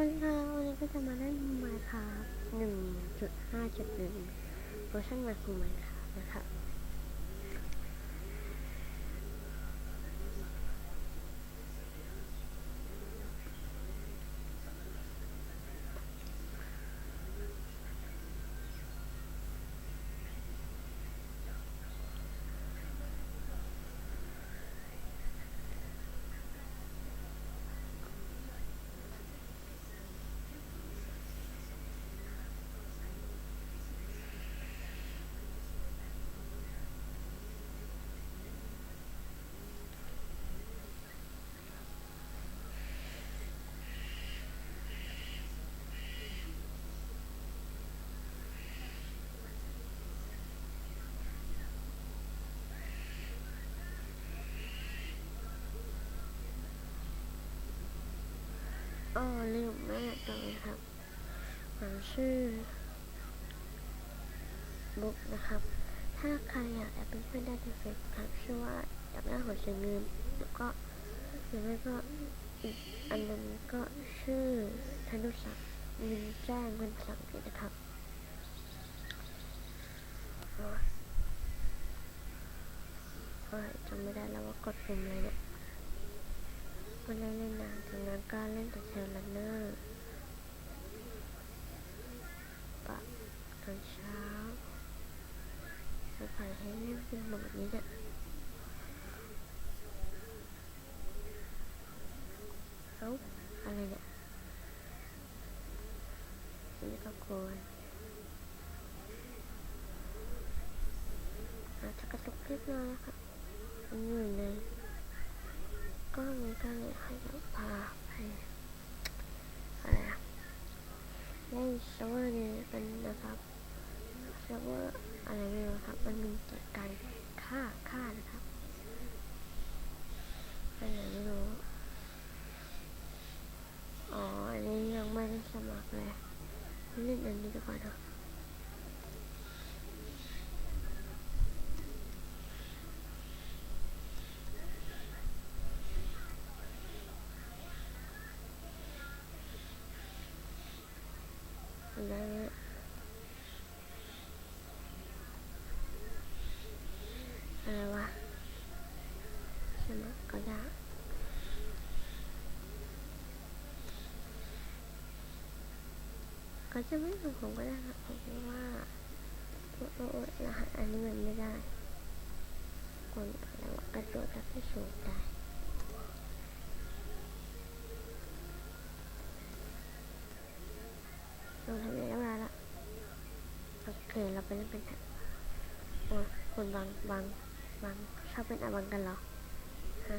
วัสดีค่ะวันนี้ก็จะมาเล่นไมค์ค่ะหนึ่งจุดห้าจุดหนึ่งเวอร์ชันใหม่ของไมค์ค่ะนะคะ อ๋อลืมแม่ตัวเลยครับมันชื่อบุ๊กนะครับ ถ้าใครอยากแอดเป็นเพื่อนได้ที่เฟซครับชื่อว่าอยากได้หัวใจเงินแล้วก็หรือไม่ก็อีกอันนึงก็ชื่อธนุศักดิ์มินแจ้งเป็นภาษาอังกฤษนะครับโอ้ยโอ้ยจำไม่ได้แล้วว่ากดปุ่มอะไรเนี่ย ไม่ได้เล่นนานจากนั้นก็เล่นแต่เทเลนเนอร์ปะตอนเช้าจะปล่อยให้เล่นเป็นแบบนี้เนี่ยเอ้าอะไรเนี่ยนนี่ก็โกนอาจจะกระตุกเล็กน้อยนะครับมันอยู่ใน ก็มันก็เลยให้เราพาไปอะไรอะเล่นเซิร์ฟเวอร์นี้เป็นนะครับเซิร์ฟเวอร์อะไรไม่รู้ครับ มันมีแต่การฆ่าฆ่านะครับอะไรไม่รู้อ๋ออันนี้ยังไม่ได้สมัครเลยเล่นอันนี้ดีกว่าเนอะอะไรเนี่ยอะไรวะสมัครก็ได้ ก็จะไม่ของผมก็ได้ครับผมว่าโอ้โอ้โอ้รหัสอันนี้มันไม่ได้คนอะไรวะกระโดดแล้วก็สูงได้เราทำเรียบร้อยละโอเคเราไปเล่นเป็นโอ้ยคนบางบางบางชอบเป็นอาบังกันเหรอ ฮะ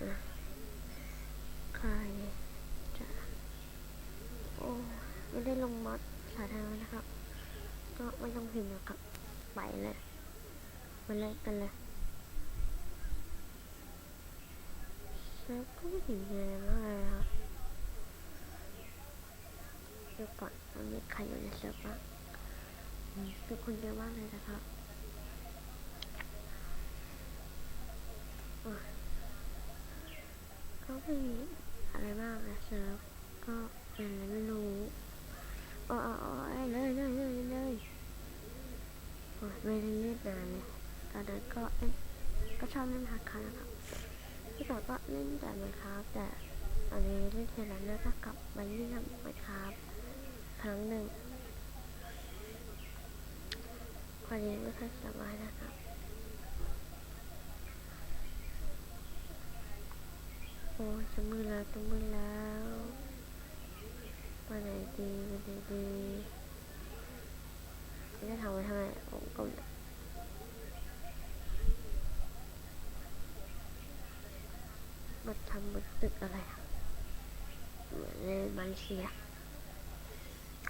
อะใครจะโอ้ ไม่ได้ลงมอดสาธารณะนะครับ ก็ไม่ต้องพิมพ์นะครับ ไปเลยมาเล่นกันเลยเซิร์ฟก็ไม่ถึงเยอะมากเลยครับเดี๋ยวก่อนมันมีใครอยู่ในเซิร์ฟบ้างอืมเป็นคนเยอะมากเลยนะครับโอ้ยก็ไม่มีอะไรมากนะเซิร์ฟก็เป็นอะไรไม่รู้อ๋ออ๋ออ๋อเลยเลยเลยเลย โอ้ยไม่ได้เล่นนานเลยตอนนั้นก็เล่นก็ชอบเล่นฮาร์ดคาร์นะครับที่ก่อนก็เล่นแต่ไมครับแต่ตอนนี้เล่นเทเลนเนอร์ก็กลับมาเล่นไมครับครั้งหนึ่งพอดีไม่ค่อยสบายนะครับโอ้จะมือแล้วจะมือแล้ววันไหนดีวันไหนดี จะทำไว้ทำไมผมก็มาทำบนตึกอะไรเหมือนในมาเลเซีย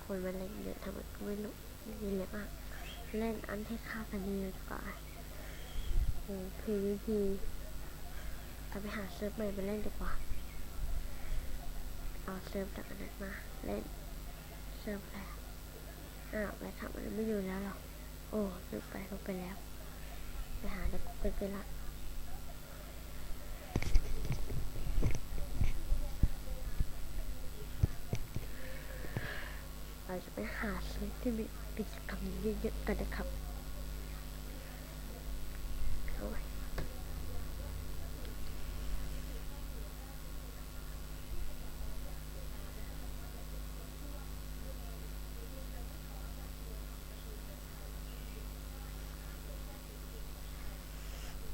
คนมาเล่นเยอะทำไมก็ไม่รู้มีเยอะมากเล่นอันที่ฆ่ากันดีกว่าโอ้พีวีพีเอาไปหาเซิร์ฟใหม่มาเล่นดีกว่า เอาเซิร์ฟจากอันนั้นมาเล่นเซิร์ฟแล้ว อ้าวไปทำอะไรไม่อยู่แล้วหรอโอ้ลืมไปลงไปแล้ว ไปหาจะไปเกิลกันละเราจะไปหาซื้อที่มีกิจกรรมเยอะๆกันนะครับโอ้ย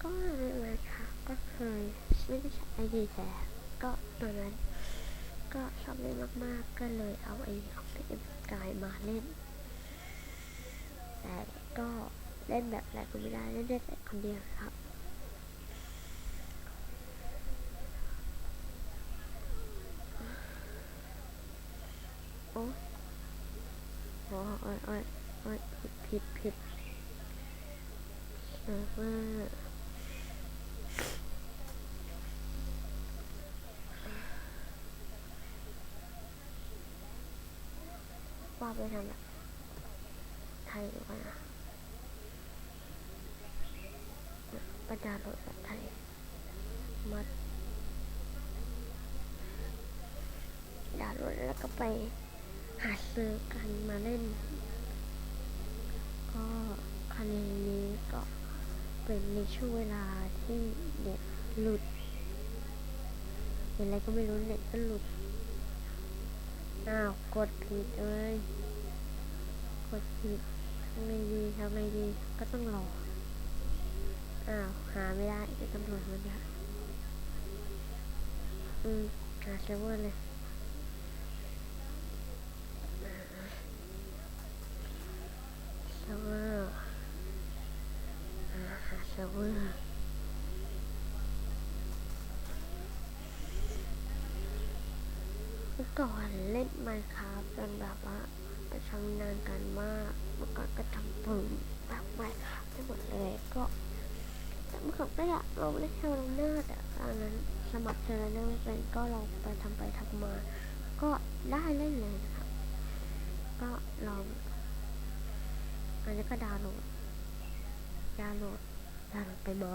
ก็เลยค่ะ ก็เคย ไม่ได้ใช้ไอดีแต่ก็ตอนนั้น ก็ชอบเล่นมาก ๆ ก็เลยเอาไอดีของเองกายมาเล่น แต่ก็เล่นแบบหลายคนไม่ได้เล่นได้แต่คนเดียวครับโอ้โอ้โอ้ยโอ้ยโอ้ยผิดผิดผิดเซิร์ฟเวอร์าไปทำแบบไทยดีกว่านะประจานรถแบบไทยมาดาวน์โหลดแล้วก็ไปหาซื้อกันมาเล่น ก็คันนี้ก็เป็นในช่วงเวลาที่เน็ตหลุดเห็นอะไรก็ไม่รู้เน็ตก็หลุด อ้าว กดผิดเลยกดผิดทำไงดีทำไงดี ก็ต้องรอ อ้าว หาไม่ได้เดี๋ยวตำรวจมาเนี่ยอืม หาเซิร์ฟเวอร์เลยเซิร์ฟเวอร์อ่าหาเซิร์ฟเวอร์ เมื่อก่อนเล่นไมค์ครับจนแบบว่าไปทำนานกันมากเมื่อก่อนก็ทำปุ่มแบบไมค์ครับไปหมดเลยก็แต่เมื่อก่อนก็อยากลองเล่นเทเลเนอร์แต่ตอนนั้นสมัครเทเลเนอร์ไม่เป็นก็ลองไปทำไปทำมา ก็ได้เล่นเลยนะครับ ก็ลองอันนี้ก็ดาวน์โหลดดาวน์โหลดดาวน์โหลดไปบอ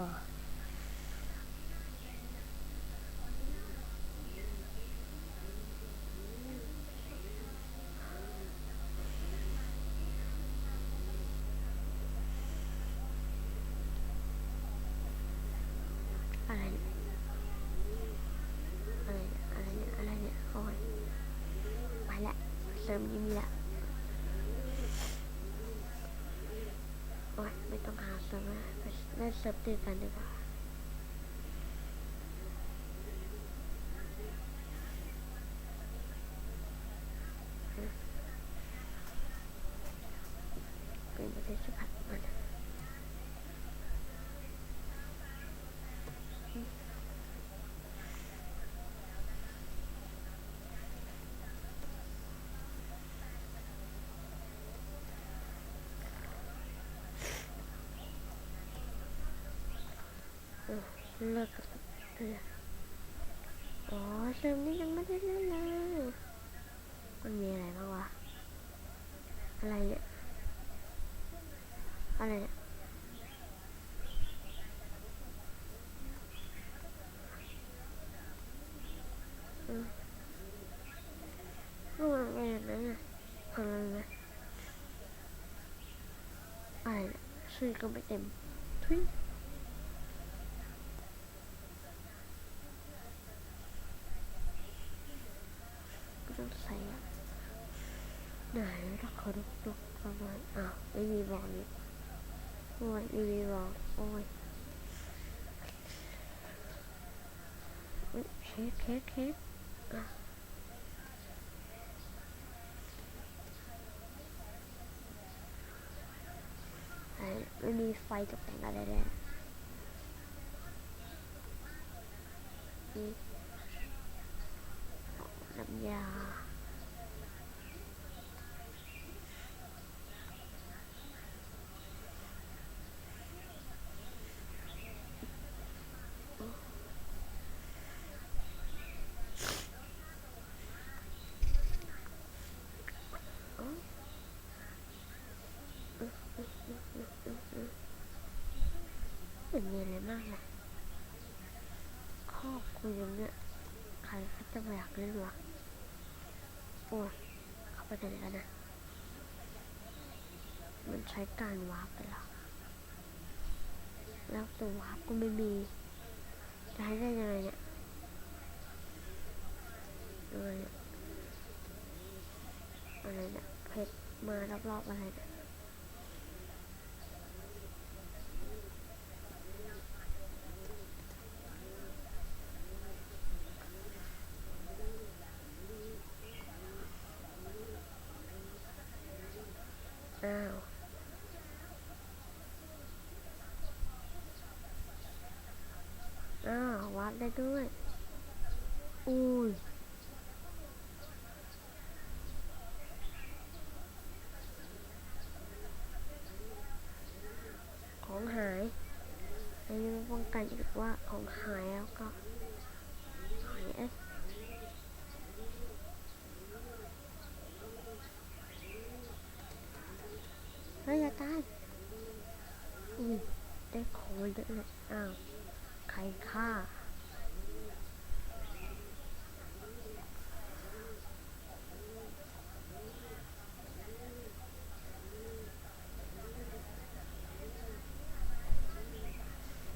อะไรเนี่ยอะไรเนี่ยอะไรเนี่ยอะไรเนี่ยโอ้ยไปละเสริมยิ้มละโอ้ยไม่ต้องหาเสริมแล้วไปเล่นเสริมตีกันดีกว่าเป็นประเทศสุพรรณมัน เลิกกับเพื่อนอ๋อเซิร์ฟนี้ยังไม่ได้เล่นเลยมันมีอะไรบ้างวะ อะไรเนี่ย อะไรเนี่ย อืมก็มันเป็นย่างไงทำอะไรไหมอะไรเนี่ยชื่อก็ไม่เต็มทุย ก็ต้องใส่อะไหนถ้าเขาดูดูประมา ณอ้าวไม่มีบอกนี่โอ้ยไม่มีบอกโน่ารักข้อคุยเนี่ยใครเขาจะอยากเล่นวะโอ้เขาไปไหนกันนะมันใช้การวาร์ปไปหรอแล้วตัววาร์ปก็ไม่มีจะให้ได้ยังไงเนี่ยอะไรเนี่ยอะไรเนี่ยเพชรมารอบๆอะไรเนี่ย ได้ด้วย อุ้ยของหายอันนี้มันป้องกันอีกว่าของหายแล้วก็หายเอ๊ะเฮ้ยอย่าตายอุ้ยได้ของมาเยอะเลย อ้าว ใครฆ่า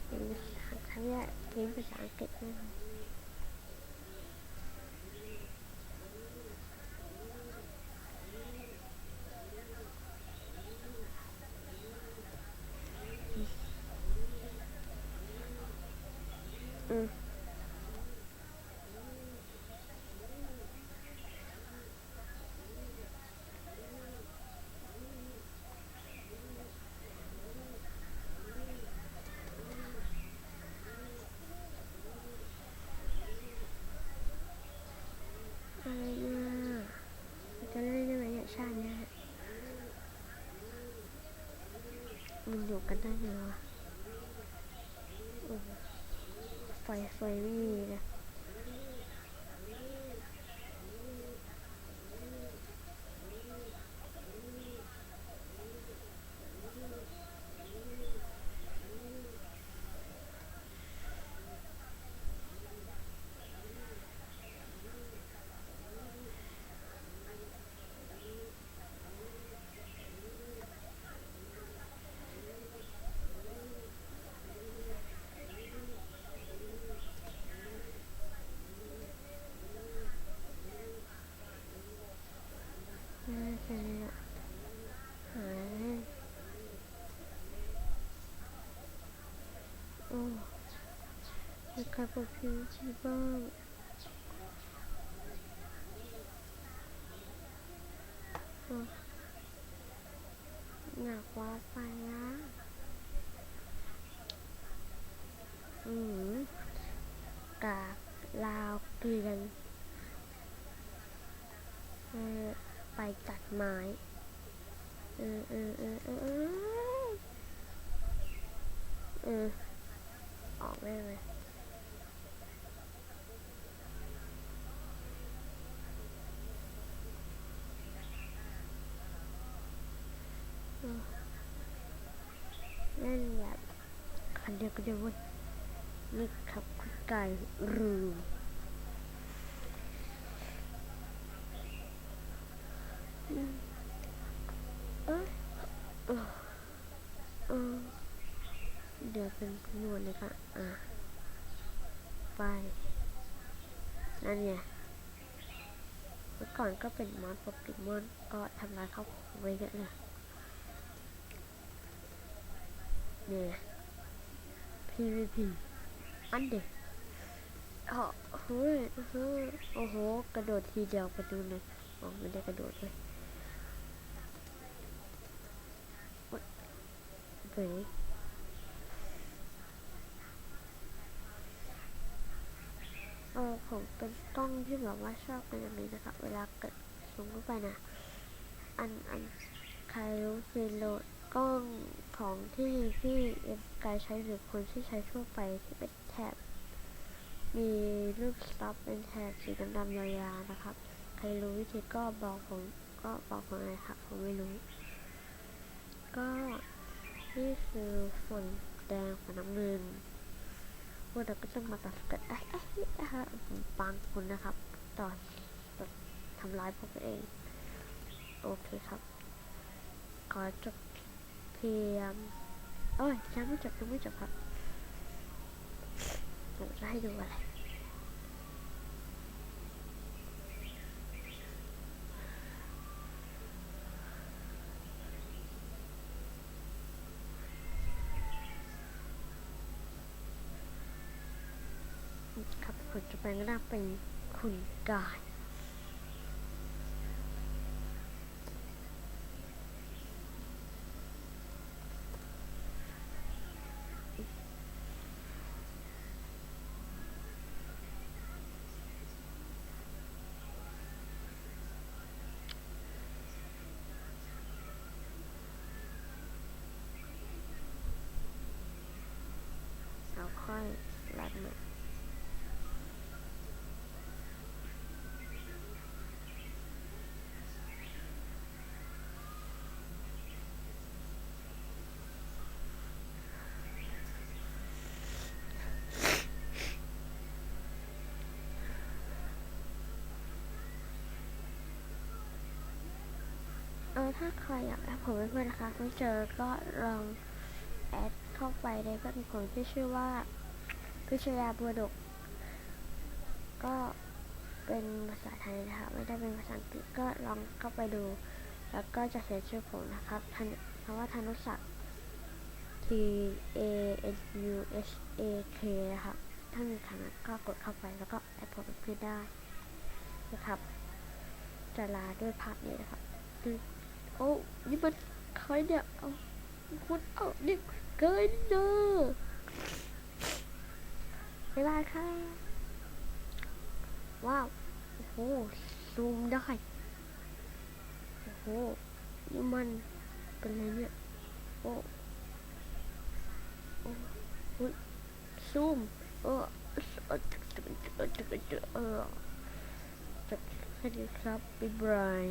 เป็นภาษาไทยและเป็นภาษาอังกฤษแน่นอน อืมอะไร ไฟไฟไม่มีเลยน่าจะเนี่ยหายเลยโอ้ มีใครบอกพิมพ์ที่บ้างโอ้อยากว่าไปละอืมกากลาวเกลียนเออไปตัดไม้ เออเออเออเออเออเออออกได้ไหมเออเล่นแบบ คันเดียวก็เดียวเว้ยนี่ครับคุณไก่รูอืมเอ้อเออเดี๋ยวเป็นนวลเลยค่ะอะไป นั่นไงเมื่อก่อนก็เป็นมอนโปเกมอนก็ทำลายข้าไว้เยอะเลยเนี่ย PVP อันเด็กอ๋อเฮ้ยเฮ้ยโอ้โห กระโดดทีเดียวไปดูเลยอ๋อไม่ได้กระโดดเลยเฮ้ยเออผมเป็นกล้องที่แบบว่าชอบเป็นแบบนี้นะครับ เวลาเกิดซูมเข้าไปนะ อัน อัน ใครรู้ซีโหลดกล้อง ของที่พี่เอฟกายใช้หรือคนที่ใช้ทั่วไปที่เป็นแถบ มีรูปสต็อปเป็นแถบสีดำๆยาวๆนะครับ ใครรู้วิธีก็บอกผมก็บอกผมเลยครับผมไม่รู้ ก็นี่คือฝนแดงฝนน้ำเงินพวกเราก็ต้องมาตัดกันเอ้ยเอ้ยเอ้ยเอ้ยผมปังคุณนะครับต่อทำร้ายพวกเอง โอเคครับ ขอจบ พียงโอ้ยยังไม่จบยังไม่จบครับผมจะให้ดูอะไรครับผมจะแปลงร่างเป็นคุณกาย เราค่อยรัดมัน เออ ถ้าใครอยากแอดผมเป็นเพื่อนนะคะไม่เจอก็ลองแอดเข้าไปในเพื่อนผมที่ชื่อว่าพิชยาบัวดก ก็เป็นภาษาไทยนะคะไม่ได้เป็นภาษาอังกฤษก็ลองเข้าไปดู แล้วก็จะเขียนชื่อผมนะครับทันคำว่าธนุศักดิ์ T A N U S A K นะครับถ้ามีคำก็กดเข้าไปแล้วก็แอดผมเป็นเพื่อนได้นะครับจะลาด้วยภาพนี้นะครับ โอ้นี่มันใครเนี่ยเอาคุณเอานี่เกินเนอะบ๊ายบายค่ะ ว้าว โอ้โห ซูมได้ โอ้โห นี่มันเป็นอะไรเนี่ย โอ้โอ้อุ๊ยซูมเออเออเออเออเออจบแค่นี้ครับบ๊ายบาย